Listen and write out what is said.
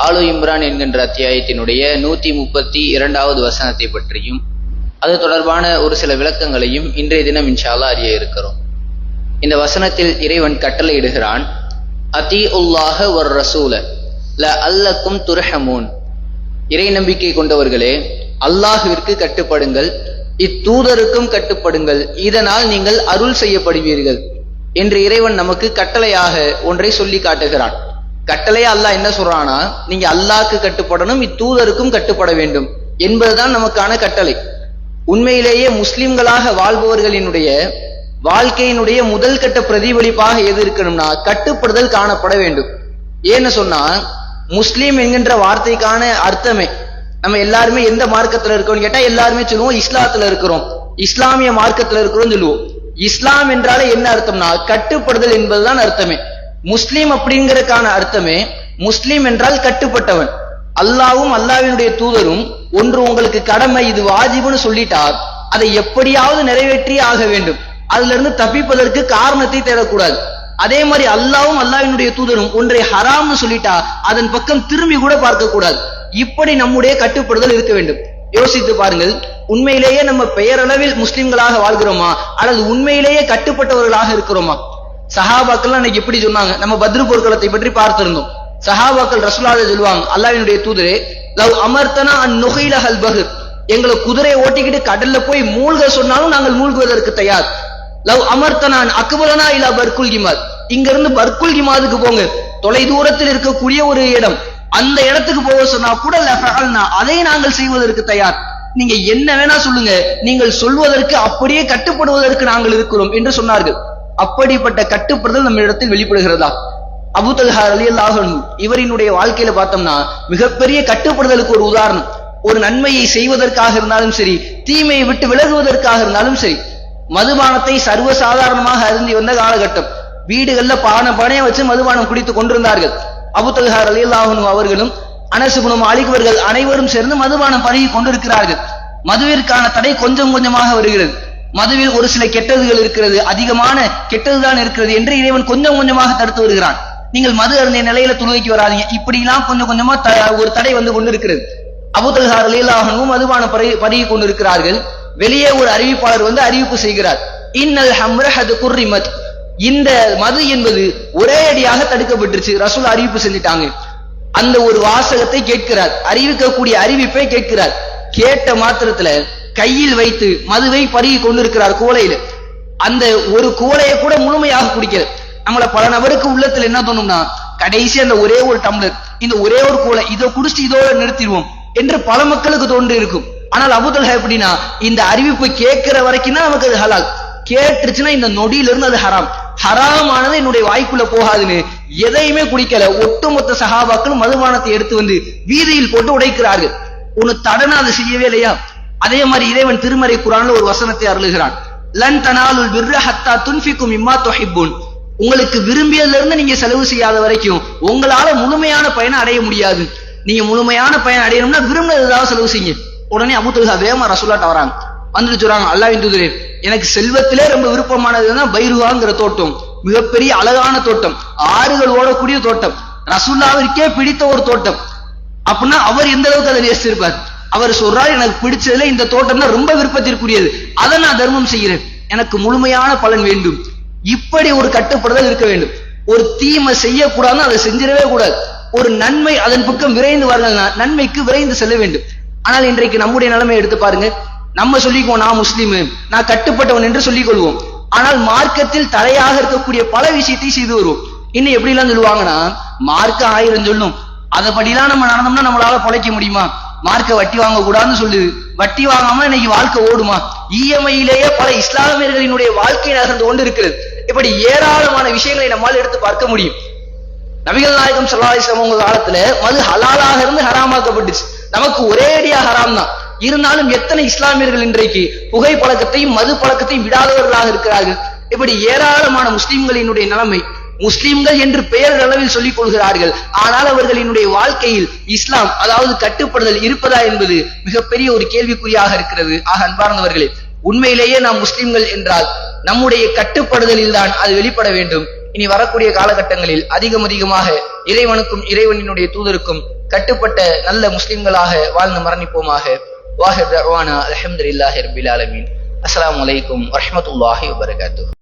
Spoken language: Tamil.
ஆலு இம்ரான் என்கின்ற அத்தியாயத்தினுடைய நூத்தி முப்பத்தி இரண்டாவது வசனத்தை பற்றியும் அது தொடர்பான ஒரு சில விளக்கங்களையும் இன்றைய தினம் இன்ஷால்லா அறிய இருக்கிறோம். இந்த வசனத்தில் இறைவன் கட்டளையிடுகிறான் அதி உல்லாஹ ஒரு ரசூல ல அல்லக்கும் துரஹமூன். இறை நம்பிக்கை கொண்டவர்களே அல்லாஹுவிற்கு கட்டுப்படுங்கள் இத்தூதருக்கும் கட்டுப்படுங்கள் இதனால் நீங்கள் அருள் செய்யப்படுவீர்கள் என்று இறைவன் நமக்கு கட்டளையாக ஒன்றை சொல்லி காட்டுகிறான். கட்டளையா அல்லாஹ் என்ன சொல்றானா நீங்க அல்லாஹ்க்கு கட்டுப்படணும் இத்தூதருக்கும் கட்டுப்பட வேண்டும். என்பதுதான் நமக்கான கட்டளை. உண்மையிலேயே முஸ்லிம்களாக வாழ்பவர்களினுடைய வாழ்க்கையினுடைய முதல் கட்ட பிரதிபலிப்பாக எது இருக்கணும்னா கட்டுப்படுதல் காணப்பட வேண்டும். ஏன்னு சொன்னா முஸ்லீம் என்கின்ற வார்த்தைக்கான அர்த்தமே. நம்ம எல்லாருமே எந்த மார்க்கத்துல இருக்கோம்னு கேட்டா எல்லாருமே சொல்லுவோம் இஸ்லாத்துல இருக்கிறோம். இஸ்லாமிய மார்க்கத்துல இருக்கிறோம் சொல்லுவோம். இஸ்லாம் என்றாலே என்ன அர்த்தம்னா கட்டுப்படுதல் என்பதுதான் அர்த்தமே. முஸ்லீம் அப்படிங்கறதுக்கான அர்த்தமே முஸ்லீம் என்றால் கட்டுப்பட்டவன். அல்லாவும் அல்லாவினுடைய தூதரும் ஒன்று உங்களுக்கு கடமை இது வாஜிபுன்னு சொல்லிட்டார். அதை எப்படியாவது நிறைவேற்றி ஆக வேண்டும். அதுல இருந்து தப்பிப்பதற்கு காரணத்தை தேடக்கூடாது. அதே மாதிரி அல்லாவும் அல்லாவினுடைய தூதரும் ஒன்றை ஹராம்னு சொல்லிட்டா அதன் பக்கம் திரும்பி கூட பார்க்க கூடாது இப்படி நம்முடைய கட்டுப்படுதல் இருக்க வேண்டும். யோசித்து பாருங்கள் உண்மையிலேயே நம்ம பெயரளவில் முஸ்லிம்களாக வாழ்கிறோமா? அல்லது உண்மையிலேயே கட்டுப்பட்டவர்களாக இருக்கிறோமா? சஹாபாக்கள் அன்னைக்கு எப்படி சொன்னாங்க? நம்ம பத்ரு போர்க்களத்தை பற்றி பார்த்திருந்தோம். சஹாபாக்கள் ரசுலாத சொல்லுவாங்க அல்லாவினுடைய தூதரே லவ் அமர்த்தனா அன் நுகைல ஹல் பஹர். எங்களை குதிரையை ஓட்டிக்கிட்டு கடல்ல போய் மூழ்க சொன்னாலும் நாங்கள் மூழ்குவதற்கு தயார். லவ் அமர்த்தனான் அக்பலனா இல்லா பர்குல் கிமாத் இங்க இருந்து பர்குல் கிமாதுக்கு போங்க. தொலை தூரத்தில் இருக்கக்கூடிய ஒரு இடம். அந்த இடத்துக்கு போக சொன்னா கூட லஃபஅல்னா. அதை நாங்கள் செய்வதற்கு தயார். நீங்க என்ன வேணா சொல்லுங்க. நீங்கள் சொல்வதற்கு அப்படியே கட்டுப்படுவதற்கு நாங்கள் இருக்கிறோம் என்று சொன்னார்கள். அப்படிப்பட்ட கட்டுப்படுதல் நம்ம இடத்தில் வெளிப்படுகிறதா அபுதல்ஹார் அலி அல்லாஹன் இவரினுடைய வாழ்க்கையில பார்த்தோம்னா மிகப்பெரிய கட்டுப்படுதலுக்கு ஒரு உதாரணம். ஒரு நன்மையை செய்வதற்காக இருந்தாலும் சரி தீமையை விட்டு விலகுவதற்காக இருந்தாலும் சரி மதுபானத்தை சர்வசாதாரணமாக அருந்தி வந்த காலகட்டம். வீடுகள்ல பானை பணையை வச்சு மதுபானம் குடித்துக் கொண்டிருந்தார்கள். அபுதல்ஹார் அலி அல்லாஹனு அவர்களும் அனசுகுணம் அழிவர்கள் அனைவரும் சேர்ந்து மதுபானம் பழகி கொண்டிருக்கிறார்கள். மதுவிற்கான தடை கொஞ்சம் கொஞ்சமாக வருகிறது. மதுவில் ஒரு சில கெட்டதுகள் இருக்கிறது அதிகமான கெட்டதுதான் இருக்கிறது என்று இறைவன் கொஞ்சம் கொஞ்சமாக தடுத்து வருகிறான். நீங்கள் மது அருந்த நிலையில துணைக்கு வராதீங்க. இப்படிலாம் கொஞ்சம் கொஞ்சமா ஒரு தடை வந்து கொண்டிருக்கிறது. அபுதல்ஹார் லீலாகனும் மதுபான பருகி கொண்டிருக்கிறார்கள். வெளியே ஒரு அறிவிப்பாளர் வந்து அறிவிப்பு செய்கிறார். இன்னல் ஹம்ரஹது குர்ரிமத். இந்த மது என்பது ஒரே அடியாக தடுக்கப்பட்டுருச்சு. ரசூல் அறிவிப்பு செஞ்சுட்டாங்க. அந்த ஒரு வாசகத்தை கேட்கிறார். அறிவிக்கக்கூடிய அறிவிப்பை கேட்கிறார். கேட்ட மாத்திரத்துல கையில் வைத்து மதுவை பருகி கொண்டிருக்கிறார் குவளையில அந்த ஒரு குவளையை கூட முழுமையாக குடிக்கிறது நம்மள பல நபருக்கு உள்ளத்துல என்ன தோணும்னா கடைசி அந்த ஒரே ஒரு டம்ளர் இந்த ஒரே ஒரு குவளை இதை குடிச்சிட்டு இதோட நிறுத்திடுவோம் என்று பல மக்களுக்கு தோன்றி இருக்கும். ஆனால் அபுதல்ஹா எப்படின்னா இந்த அறிவிப்பு கேட்கிற வரைக்கும் தான் நமக்கு அது ஹலால். கேட்டுருச்சுன்னா இந்த நொடியில இருந்து அது ஹராம். ஹராமானது என்னுடைய வாய்க்குள்ள போகாதுன்னு எதையுமே குடிக்கல. ஒட்டுமொத்த சகாபாக்களும் மதுபானத்தை எடுத்து வந்து வீதியில் போட்டு உடைக்கிறார்கள். ஒன்னு தடனை அதை செய்யவே இல்லையா? அதே மாதிரி இறைவன் திருமறை குரான்ல ஒரு வசனத்தை அருளுகிறான். லன் தனாலுல் விர்ர ஹத்தா துன்ஃபிக்கும் இம்மா தொஹிப்புன். உங்களுக்கு விரும்பியதுல இருந்து நீங்க செலவு செய்யாத வரைக்கும் உங்களால முழுமையான பயனை அடைய முடியாது. நீங்க முழுமையான பயன் அடையணும்னா விரும்பினது ஏதாவது செலவு செய்யுங்க. உடனே அபுத்துல்ஹா வேமா ரசூலாட்ட வராங்க. வந்துட்டு சொல்றாங்க அல்லாவின் தூதரே எனக்கு செல்வத்திலே ரொம்ப விருப்பமானதுன்னா பைருவாங்கிற தோட்டம். மிகப்பெரிய அழகான தோட்டம். ஆறுகள் ஓடக்கூடிய தோட்டம். ரசூல்லாவிற்கே பிடித்த ஒரு தோட்டம். அப்படின்னா அவர் எந்த அளவுக்கு அதை நேசிச்சிருப்பார்? அவர் சொல்றார் எனக்கு பிடிச்சதுல இந்த தோட்டம் தான் ரொம்ப விருப்பத்திற்குரியது. அதை நான் தர்மம் செய்கிறேன். எனக்கு முழுமையான பலன் வேண்டும். இப்படி ஒரு கட்டுப்படுதல் இருக்க வேண்டும். ஒரு தீமை செய்யக்கூடாதுன்னு அதை செஞ்சிடவே கூடாது. ஒரு நன்மை அதன் பக்கம் விரைந்து வாருங்கள் நன்மைக்கு விரைந்து செல்ல வேண்டும். ஆனால் இன்றைக்கு நம்முடைய நிலைமை எடுத்து பாருங்க. நம்ம சொல்லிக்குவோம் நான் முஸ்லீமு. நான் கட்டுப்பட்டவன் என்று சொல்லிக் கொள்வோம் ஆனால் மார்க்கத்தில் தலையாக இருக்கக்கூடிய பல விஷயத்தை செய்து வருவோம். இன்னும் எப்படி எல்லாம் சொல்லுவாங்கன்னா மார்க்க ஆயிரம் சொல்லும். அதபடிலாம் நம்ம நடந்தோம்னா நம்மளால பொழைக்க முடியுமா? மார்க்க வட்டி வாங்க கூடாதுன்னு சொல்லுது. வட்டி வாங்காம இன்னைக்கு வாழ்க்கை ஓடுமா? இஎம்ஐயிலேயே பல இஸ்லாமியர்களினுடைய வாழ்க்கை நகர்ந்து கொண்டு இருக்கிறது இப்படி ஏராளமான விஷயங்களை நம்மால் எடுத்து பார்க்க முடியும். நபிகள் நாயகம் ஸல்லல்லாஹு உங்க காலத்துல மது ஹலாலாக இருந்து ஹராமாக்கப்பட்டுச்சு. நமக்கு ஒரே அடியா ஹராம் தான். இருந்தாலும் எத்தனை இஸ்லாமியர்கள் இன்றைக்கு புகை பழக்கத்தையும் மது பழக்கத்தையும் விடாதவர்களாக இருக்கிறார்கள்? இப்படி ஏராளமான முஸ்லிம்களினுடைய நிலைமை முஸ்லிம்கள் என்று பெயர் அளவில் சொல்லிக் கொள்கிறார்கள். ஆனால் அவர்களினுடைய வாழ்க்கையில் இஸ்லாம் அதாவது கட்டுப்படுதல் இருப்பதா என்பது மிகப்பெரிய ஒரு கேள்விக்குறியாக இருக்கிறது. ஆக அன்பார்ந்தவர்களே உண்மையிலேயே நாம் முஸ்லிம்கள் என்றால் நம்முடைய கட்டுப்படுதலில் தான் அது வெளிப்பட வேண்டும். இனி வரக்கூடிய காலகட்டங்களில் அதிகம் அதிகமாக இறைவனுக்கும் இறைவனினுடைய தூதருக்கும் கட்டுப்பட்ட நல்ல முஸ்லிம்களாக வாழ்ந்து மரணிப்போமாக. வாஹிர் அல்ஹம்துலில்லாஹி ரபில் பிலாலமின் அஸ்லாம் அலைக்கும் வரமத்துல்லாஹி வபரகாத்து